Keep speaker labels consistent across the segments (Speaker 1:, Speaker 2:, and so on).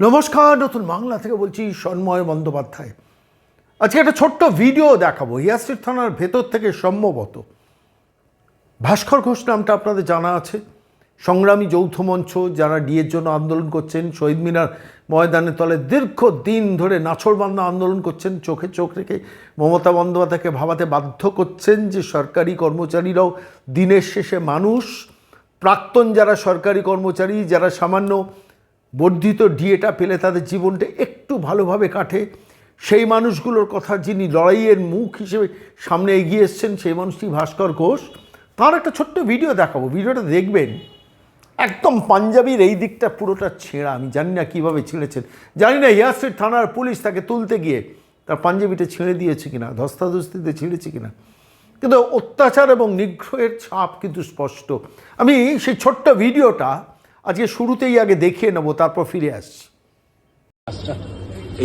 Speaker 1: নমস্কার, নতুন বাংলা থেকে বলছি সন্ময় বন্দ্যোপাধ্যায়। আজকে একটা ছোট্ট ভিডিও দেখাবো হিয়াস্ট্রিট থানার ভেতর থেকে সম্ভবত। ভাস্কর ঘোষ নামটা আপনাদের জানা আছে। সংগ্রামী যৌথ মঞ্চ যারা ডিএর জন্য আন্দোলন করছেন, শহীদ মিনার ময়দানের তলে দীর্ঘ দিন ধরে নাছরবান্ধা আন্দোলন করছেন, চোখে চোখ রেখে মমতা বন্দ্যোপাধ্যায়কে ভাবাতে বাধ্য করছেন যে সরকারি কর্মচারীরাও দিনের শেষে মানুষ। প্রাক্তন যারা সরকারি কর্মচারী, যারা সামান্য বর্ধিত ডিএটা পেলে তাদের জীবনটা একটু ভালোভাবে কাটে। সেই মানুষগুলোর কথা যিনি লড়াইয়ের মুখ হিসেবে সামনে এগিয়ে এসছেন, সেই মানুষটি ভাস্কর ঘোষ। তার একটা ছোট্ট ভিডিও দেখাবো। ভিডিওটা দেখবেন। একদম পাঞ্জাবির এই দিকটা পুরোটা ছেঁড়া। আমি জানি না কীভাবে ছিঁড়েছেন। জানি না ইয়াস্ট্রিট থানার পুলিশ তাকে তুলতে গিয়ে তার পাঞ্জাবিটা ছিঁড়ে দিয়েছে কিনা, ধস্তাধস্তিতে ছিঁড়েছে কিনা। কিন্তু অত্যাচার এবং নিগ্রহের ছাপ কিন্তু স্পষ্ট। আমি সেই ছোট্ট ভিডিওটা আজকে শুরুতেই আগে দেখিয়ে নেব, তারপর ফিরে আসছি।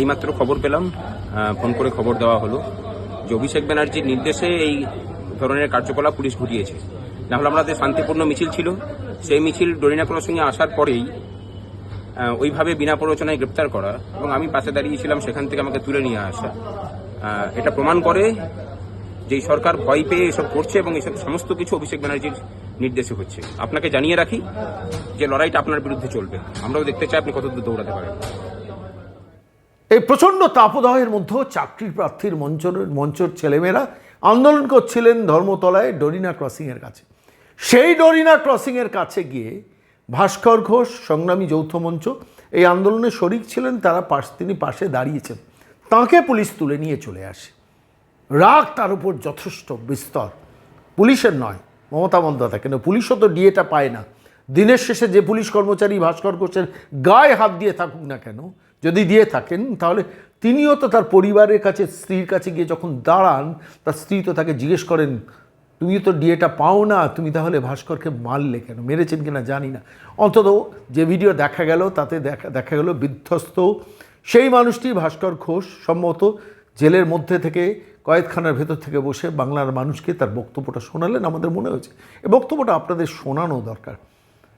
Speaker 2: এইমাত্র খবর পেলাম ফোন করে খবর দেওয়া হলো যে অভিষেক ব্যানার্জির নির্দেশে এই ধরনের কার্যকলাপ পুলিশ ঘটিয়েছে। না হলে আমাদের শান্তিপূর্ণ মিছিল ছিল। সেই মিছিল ডরিনা ক্রসিংয়ে আসার পরেই ওইভাবে বিনা প্ররোচনায় গ্রেপ্তার করা এবং আমি পাশে দাঁড়িয়েছিলাম সেখান থেকে আমাকে তুলে নিয়ে আসা। এটা প্রমাণ করে যে সরকার ভয় পেয়ে এসব করছে এবং এসব সমস্ত কিছু অভিষেক ব্যানার্জির নির্দেশে হচ্ছে। আপনাকে জানিয়ে রাখি যে লড়াইটা আপনার বিরুদ্ধে চলবে। আমরাও দেখতে চাই আপনি কতদূর দৌড়াতে পারেন।
Speaker 1: এই প্রচণ্ড তাপদাহের মধ্যেও চাকরি প্রার্থীর মঞ্চর মঞ্চর ছেলেমেয়েরা আন্দোলন করছিলেন ধর্মতলায় ডরিনা ক্রসিংয়ের কাছে। সেই ডরিনা ক্রসিংয়ের কাছে গিয়ে ভাস্কর ঘোষ, সংগ্রামী যৌথ মঞ্চ, এই আন্দোলনে শরিক ছিলেন, তারা পাশ, তিনি পাশে দাঁড়িয়েছেন। তাঁকে পুলিশ তুলে নিয়ে চলে আসে। রাগ তার উপর যথেষ্ট বিস্তর। পুলিশের নয় মমতা বন্দ্যোপাধ্যায় কেন পুলিশও তো ডিএটা পায় না। দিনের শেষে যে পুলিশ কর্মচারী ভাস্কর ঘোষের গায়ে হাত দিয়ে থাকুক না কেন, যদি দিয়ে থাকেন, তাহলে তিনিও তো তার পরিবারের কাছে, স্ত্রীর কাছে গিয়ে যখন দাঁড়ান, তার স্ত্রী তো তাকে জিজ্ঞেস করেন তুমি তো ডিএটা পাও না, তুমি তাহলে ভাস্করকে মারলে কেন? মেরেছেন কিনা জানি না। অন্তত যে ভিডিও দেখা গেল, তাতে দেখা দেখা গেল বিধ্বস্ত। সেই মানুষটি ভাস্কর ঘোষ সম্ভবত জেলের মধ্যে থেকে কয়েদখানার ভেতর থেকে বসে বাংলার মানুষকে তার বক্তব্যটা শোনালেন আমাদের মনে হয়েছে। এই বক্তব্যটা আপনাদের শোনানো দরকার।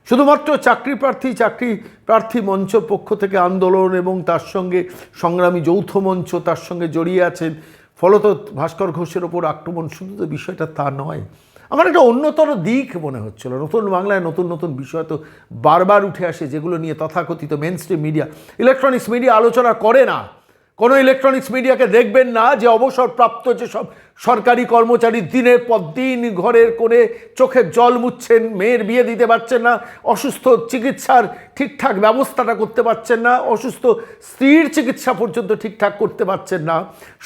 Speaker 1: শুধুমাত্র চাকরি প্রার্থী চাকরি প্রার্থী মঞ্চ পক্ষ থেকে আন্দোলন এবং তার সঙ্গে সংগ্রামী যৌথ মঞ্চ তার সঙ্গে জড়িয়ে আছেন, ফলত ভাস্কর ঘোষের ওপর আক্রমণ শুধু তো বিষয়টা তা নয়। আমার একটা অন্যতর দিক মনে হচ্ছিল। নতুন বাংলায় নতুন নতুন বিষয় তো বারবার উঠে আসে, যেগুলো নিয়ে তথাকথিত mainstream media electronics media আলোচনা করে না। কোনো ইলেকট্রনিক্স মিডিয়াকে দেখবেন না যে অবসরপ্রাপ্ত যেসব সরকারি কর্মচারী দিনের পর দিন ঘরের কোণে চোখে জল মুচ্ছেন মেয়ের বিয়ে দিতে পারছেন না, অসুস্থ চিকিৎসার ঠিকঠাক ব্যবস্থাটা করতে পারছেন না, অসুস্থ স্ত্রীর চিকিৎসা পর্যন্ত ঠিকঠাক করতে পারছেন না।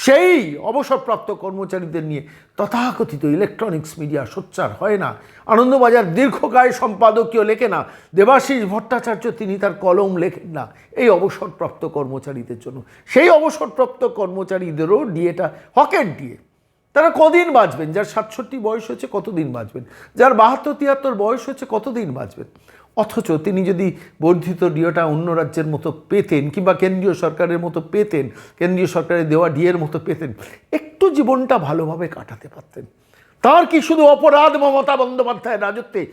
Speaker 1: সেই অবসরপ্রাপ্ত কর্মচারীদের নিয়ে তথাকথিত ইলেকট্রনিক্স মিডিয়া সোচ্চার হয় না। আনন্দবাজার দীর্ঘকায় সম্পাদকীয় লেখে না, দেবাশিস ভট্টাচার্য তিনি তার কলম লেখেন না এই অবসরপ্রাপ্ত কর্মচারীদের জন্য। সেই অবসরপ্রাপ্ত কর্মচারীদেরও ডিএটা হকের ডিএ তারা কদিন বাঁচবেন? যার সাতষট্টি বয়স হচ্ছে কতদিন বাঁচবেন? যার বাহাত্তর, তিয়াত্তর বয়স হচ্ছে কতদিন বাঁচবেন? অথচ তিনি যদি বর্ধিত ডিওটা অন্য রাজ্যের মতো পেতেন কিংবা কেন্দ্রীয় সরকারের মতো পেতেন, কেন্দ্রীয় সরকারের দেওয়া ডিএর মতো পেতেন, একটু জীবনটা ভালোভাবে কাটাতে পারতেন। তার কি শুধু অপরাধ মমতা বন্দ্যোপাধ্যায়ের রাজত্বে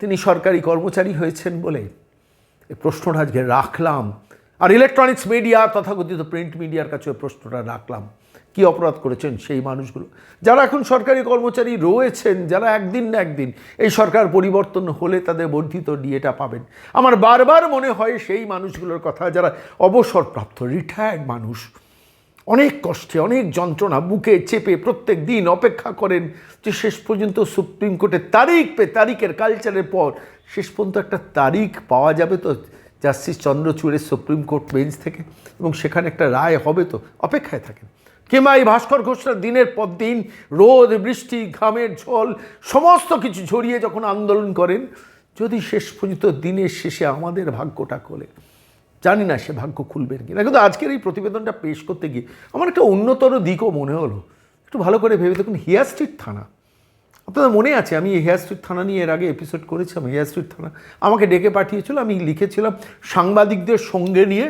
Speaker 1: তিনি সরকারি কর্মচারী হয়েছেন বলে? এই প্রশ্নটা আজকে রাখলাম। আর ইলেকট্রনিক্স মিডিয়া তথাকথিত প্রিন্ট মিডিয়ার কাছে প্রশ্নটা রাখলাম। কি অপরাধ করেছেন সেই মানুষগুলো? যারা এখন সরকারি কর্মচারী রয়েছেন, যারা একদিন না একদিন এই সরকার পরিবর্তন হলে তাদের বর্ধিত ডিএটা পাবেন। আমার বারবার মনে হয় সেই মানুষগুলোর কথা, যারা অবসরপ্রাপ্ত রিটায়ার্ড মানুষ। অনেক কষ্টে, অনেক যন্ত্রণা, বুকে চেপে প্রত্যেক দিন অপেক্ষা করেন যে শেষ পর্যন্ত সুপ্রিম কোর্টের তারিখ পে তারিখের কালচারের পর শেষ পর্যন্ত একটা তারিখ পাওয়া যাবে তো জাস্টিস চন্দ্রচূড়ের সুপ্রিম কোর্ট বেঞ্চ থেকে, এবং সেখানে একটা রায় হবে তো, অপেক্ষায় থাকেন। কিংবা এই ভাস্কর ঘোষরা দিনের পর দিন রোদ, বৃষ্টি, ঘামের ঝোল, সমস্ত কিছু ঝরিয়ে যখন আন্দোলন করেন, যদি শেষ পর্যন্ত দিনের শেষে আমাদের ভাগ্যটা খোলে, জানি না সে ভাগ্য খুলবেন কিনা। কিন্তু আজকের এই প্রতিবেদনটা পেশ করতে গিয়ে আমার একটা অন্যতর দিকও মনে হলো। একটু ভালো করে ভেবে দেখুন হিয়াস্ট্রিট থানা আপনাদের মনে আছে, আমি হেয়ার স্ট্রিট থানা নিয়ে এর আগে এপিসোড করেছিলাম হেয়ার স্ট্রিট থানা আমাকে ডেকে পাঠিয়েছিল, আমি লিখেছিলাম, সাংবাদিকদের সঙ্গে নিয়ে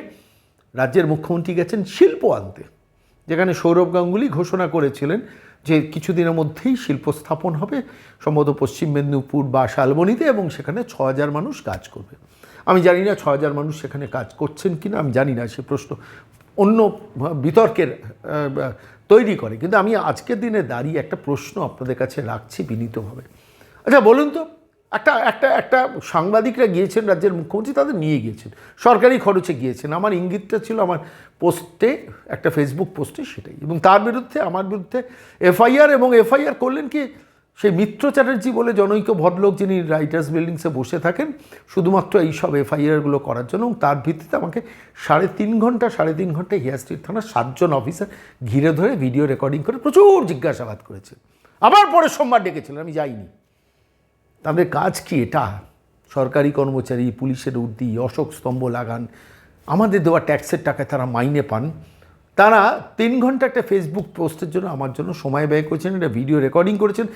Speaker 1: রাজ্যের মুখ্যমন্ত্রী গেছেন শিল্প আনতে, যেখানে সৌরভ গাঙ্গুলি ঘোষণা করেছিলেন যে কিছুদিনের মধ্যেই শিল্প স্থাপন হবে, সম্ভবত পশ্চিম মেদিনীপুর বা শালবনীতে, এবং সেখানে ছ হাজার মানুষ কাজ করবে। আমি জানি না ছ হাজার মানুষ সেখানে কাজ করছেন কি না আমি জানি না, সে প্রশ্ন অন্য বিতর্কের তৈরি করে। কিন্তু আমি আজকের দিনে দাঁড়িয়ে একটা প্রশ্ন আপনাদের কাছে রাখছি বিনীতভাবে। আচ্ছা বলুন তো, একটা একটা একটা সাংবাদিকরা গিয়েছেন রাজ্যের মুখ্যমন্ত্রী, তাদের নিয়ে গিয়েছেন। সরকারি খরচে গিয়েছেন। আমার ইঙ্গিতটা ছিল আমার পোস্টে, একটা ফেসবুক পোস্টে সেটাই। এবং তার বিরুদ্ধে, আমার বিরুদ্ধে এফআইআর এবং এফআইআর করলেন কি সেই মিত্র চ্যাটার্জি বলে জনৈক ভদ্রলোক যিনি রাইটার্স বিল্ডিংসে বসে থাকেন, শুধুমাত্র এই সব এফআইআরগুলো করার জন্য এবং তার ভিত্তিতে আমাকে সাড়ে তিন ঘণ্টা, সাড়ে তিন ঘণ্টা হেয়ার স্ট্রিট থানার সাতজন অফিসার ঘিরে ধরে ভিডিও রেকর্ডিং করে প্রচুর জিজ্ঞাসাবাদ করেছে। আবার পরে সোমবার ডেকেছিলেন, আমি যাইনি। তাদের কাজ কি এটা? সরকারি কর্মচারী, পুলিশের উর্দি, অশোক স্তম্ভ লাগান, আমাদের দেওয়া ট্যাক্সের টাকায় তারা মাইনে পান। তারা তিন ঘণ্টা একটা ফেসবুক পোস্টের জন্য আমার জন্য সময় ব্যয় করেছেন, একটা ভিডিও রেকর্ডিং করেছেন।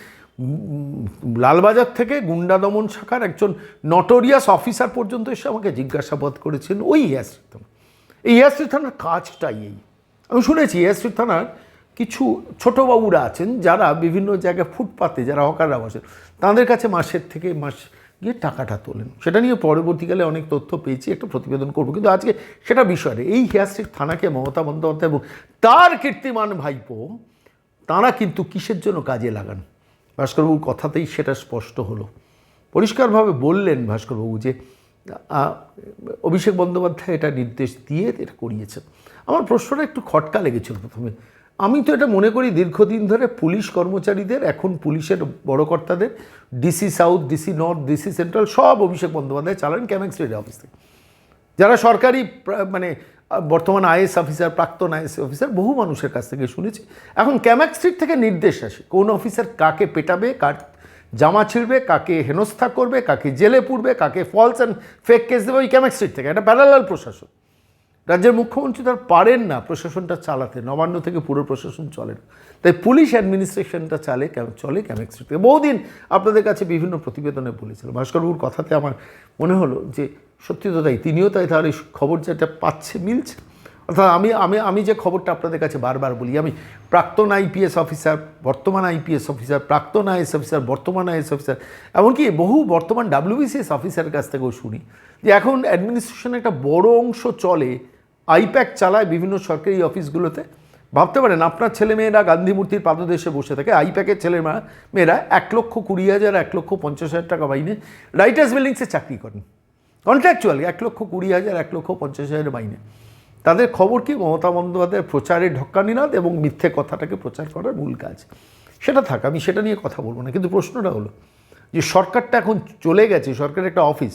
Speaker 1: লালবাজার থেকে গুন্ডা দমন শাখার একজন নটোরিয়াস অফিসার পর্যন্ত এসে আমাকে জিজ্ঞাসাবাদ করেছেন, ওই ইয়াসির থানা এই ইয়াসির থানার কাজটাই এই। আমি শুনেছি ইয়াসির থানার কিছু ছোটবাবুরা আছেন যারা বিভিন্ন জায়গায় ফুটপাতে, যারা হকাররা বসেন, তাদের কাছে মাসের থেকে মাস গিয়ে টাকাটা তোলেন। সেটা নিয়ে পরবর্তীকালে অনেক তথ্য পেয়েছি, একটা প্রতিবেদন করব। কিন্তু আজকে সেটা বিষয়। এই হেয়ারস্ট্রিট থানাকে মমতা বন্দ্যোপাধ্যায় এবং তার কীর্তিমান ভাইপো, তাঁরা কিন্তু কিসের জন্য কাজে লাগান? ভাস্করবাবুর কথাতেই সেটা স্পষ্ট হলো। পরিষ্কারভাবে বললেন ভাস্করবাবু যে অভিষেক বন্দ্যোপাধ্যায় এটা নির্দেশ দিয়ে এটা করিয়েছেন। আমার প্রশ্নটা একটু খটকা লেগেছিল প্রথমে। আমি তো এটা মনে করি দীর্ঘদিন ধরে পুলিশ কর্মচারীদের, এখন পুলিশের বড় কর্তাদের DC south DC north DC central সব অভিষেক বন্দ্যোপাধ্যায় চালান ক্যামেক্স রেড অফিস থেকে? যারা সরকারি মানে বর্তমান আইএস অফিসার, প্রাক্তন আইএস অফিসার, বহু মানুষের কাছ থেকে শুনেছি। এখন ক্যামাক স্ট্রিট থেকে নির্দেশ আসে, কোন অফিসার কাকে পেটাবে, কার জামা ছিঁড়বে, কাকে হেনস্থা করবে, কাকে জেলে পুরবে কাকে ফলস অ্যান্ড ফেক কেস দেবে, ওই ক্যামাক স্ট্রিট থেকে। এটা প্যারালাল প্রশাসন। রাজ্যের মুখ্যমন্ত্রী তার পারেন না প্রশাসনটা চালাতে, নবান্ন থেকে পুরো প্রশাসন চলে না। তাই পুলিশ অ্যাডমিনিস্ট্রেশনটা চালে চলে ক্যামেক স্ট্রিট থেকে। বহুদিন আপনাদের কাছে বিভিন্ন প্রতিবেদনে বলেছিল ভাস্করবাবুর কথাতে আমার মনে হলো যে সত্যি তো তাই, তিনিও তাই তাহলে খবর যেটা পাচ্ছে, মিলছে। অর্থাৎ আমি আমি আমি যে খবরটা আপনাদের কাছে বারবার বলি, আমি প্রাক্তন আইপিএস অফিসার, বর্তমান আইপিএস অফিসার, প্রাক্তন আইএস অফিসার, বর্তমান আইএস অফিসার, এমনকি বহু বর্তমান ডাব্লিউবিসিএস অফিসারের কাছ থেকেও শুনি যে এখন অ্যাডমিনিস্ট্রেশনের একটা বড় অংশ চলে, আইপ্যাক চালায় বিভিন্ন সরকারি অফিসগুলোতে। ভাবতে পারেন, আপনার ছেলেমেয়েরা গান্ধী মূর্তির পাদদেশে বসে থাকে, আইপ্যাকের ছেলে মেয়েরা এক লক্ষ কুড়ি হাজার, এক লক্ষ পঞ্চাশ হাজার টাকা মাইনে রাইটার্স বিল্ডিংসে চাকরি করেন। কন্ট্রাকচুয়াল এক লক্ষ কুড়ি হাজার, এক লক্ষ পঞ্চাশ হাজার মাইনে। তাদের খবর কি? মমতা বন্দ্যোপাধ্যায়ের প্রচারে ঢক্কানিনাদ এবং মিথ্যে কথাটাকে প্রচার করার মূল কাজ। সেটা থাক, আমি সেটা নিয়ে কথা বলব না, কিন্তু প্রশ্নটা হলো যে সরকারটা এখন চলে গেছে, সরকারের একটা অফিস,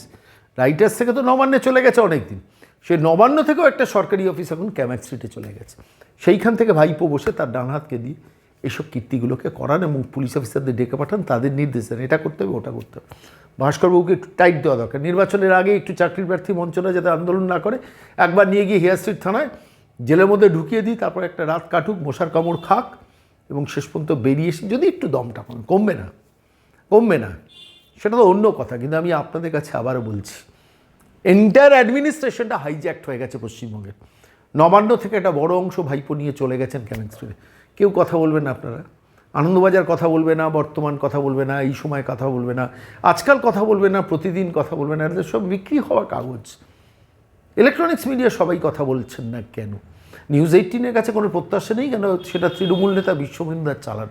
Speaker 1: রাইটার্স থেকে তো নবান্নে চলে গেছে অনেক দিন সেই নবান্ন থেকেও একটা সরকারি অফিস এখন ক্যামাক স্ট্রিটে চলে গেছে। সেইখান থেকে ভাইপো বসে তার ডান হাতকে দিয়ে এইসব কীর্তিগুলোকে করান এবং পুলিশ অফিসারদের ডেকে পাঠান, তাদের নির্দেশ দেন, এটা করতে হবে, ওটা করতে হবে। ভাস্করবাবুকে একটু টাইট দেওয়া দরকার। নির্বাচনের আগে একটু চাকরির প্রার্থী মঞ্চরা যাতে আন্দোলন না করে, একবার নিয়ে গিয়ে হেয়ার স্ট্রিট থানায় জেলের মধ্যে ঢুকিয়ে দিই, তারপর একটা রাত কাটুক, মশার কামড় খাক এবং শেষ পর্যন্ত বেরিয়ে এসে যদি একটু দমটা পান, কমবে না কমবে না। সেটা তো অন্য কথা, কিন্তু আমি আপনাদের কাছে আবারও বলছি এন্টায়ার অ্যাডমিনিস্ট্রেশনটা হাইজ্যাক্ট হয়ে গেছে পশ্চিমবঙ্গে। নবান্ন থেকে একটা বড় অংশ ভাইপো নিয়ে চলে গেছেন কেমিস্ট্রি কেউ কথা বলবেন আপনারা? আনন্দবাজার কথা বলবে না, বর্তমান কথা বলবে না, এই সময় কথা বলবে না, আজকাল কথা বলবে না, প্রতিদিন কথা বলবে না সব বিক্রি হওয়া কাগজ। ইলেকট্রনিক্স মিডিয়া সবাই কথা বলছেন না কেন? নিউজ এইটিনের কাছে কোনো প্রত্যাশা নেই কেন? সেটা তৃণমূল নেতা বিশ্ববিন্দার চালান।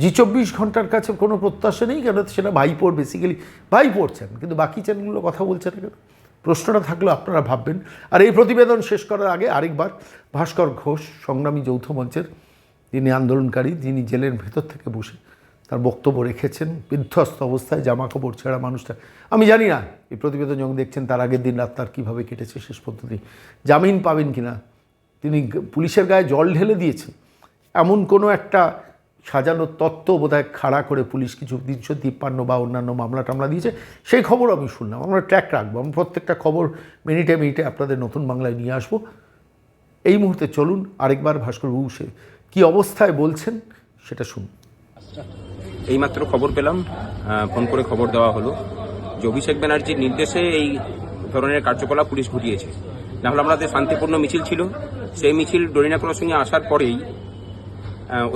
Speaker 1: জি চব্বিশ ঘণ্টার কাছে কোনো প্রত্যাশা নেই কেন? সেটা ভাইপোর বেসিক্যালি ভাই পড়ছেন কিন্তু বাকি চ্যানেলগুলো কথা বলছে না কেন? প্রশ্নটা থাকলে আপনারা ভাববেন। আর এই প্রতিবেদন শেষ করার আগে আরেকবার ভাস্কর ঘোষ, সংগ্রামী যৌথ মঞ্চের যিনি আন্দোলনকারী, যিনি জেলের ভেতর থেকে বসে তার বক্তব্য রেখেছেন, বিধ্বস্ত অবস্থায় জামা কাপড় ছেঁড়া মানুষটা। আমি জানি না, এই প্রতিবেদন যখন দেখছেন তার আগের দিন রাত তার কীভাবে কেটেছে শেষ পদ্ধতি। জামিন পাবেন কিনা? তিনি পুলিশের গায়ে জল ঢেলে দিয়েছেন এমন কোনো একটা সাজানো তত্ত্ব বোধহয় খাড়া করে পুলিশ কিছু তিনশো তিপ্পান্ন বা অন্যান্য মামলা টামলা দিয়েছে, সেই খবর আমি শুনলাম। আমরা ট্র্যাক রাখব। আমি প্রত্যেকটা খবর মিনিটে মিনিটে আপনাদের নতুন বাংলায় নিয়ে আসব। এই মুহূর্তে চলুন, আরেকবার ভাস্কর সে কী অবস্থায় বলছেন সেটা শুনুন।
Speaker 2: এইমাত্র খবর পেলাম ফোন করে খবর দেওয়া হলো যে অভিষেক ব্যানার্জির নির্দেশে এই ধরনের কার্যকলাপ পুলিশ ঘটিয়েছে। না হলে আমাদের শান্তিপূর্ণ মিছিল ছিল। সেই মিছিল ডরিনা ক্রসিংয়ে আসার পরেই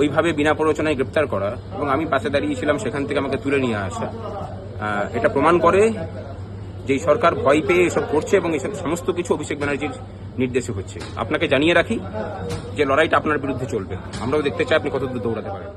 Speaker 2: ওইভাবে বিনা প্ররোচনায় গ্রেপ্তার করা এবং আমি পাশে দাঁড়িয়েছিলাম, সেখান থেকে আমাকে তুলে নিয়ে আসা। এটা প্রমাণ করে যে সরকার ভয় পেয়ে এসব করছে এবং এসব সমস্ত কিছু অভিষেক ব্যানার্জির নির্দেশে হচ্ছে। আপনাকে জানিয়ে রাখি যে লড়াইটা আপনার বিরুদ্ধে চলবে। আমরাও দেখতে চাই আপনি কতদূর দৌড়াতে পারেন।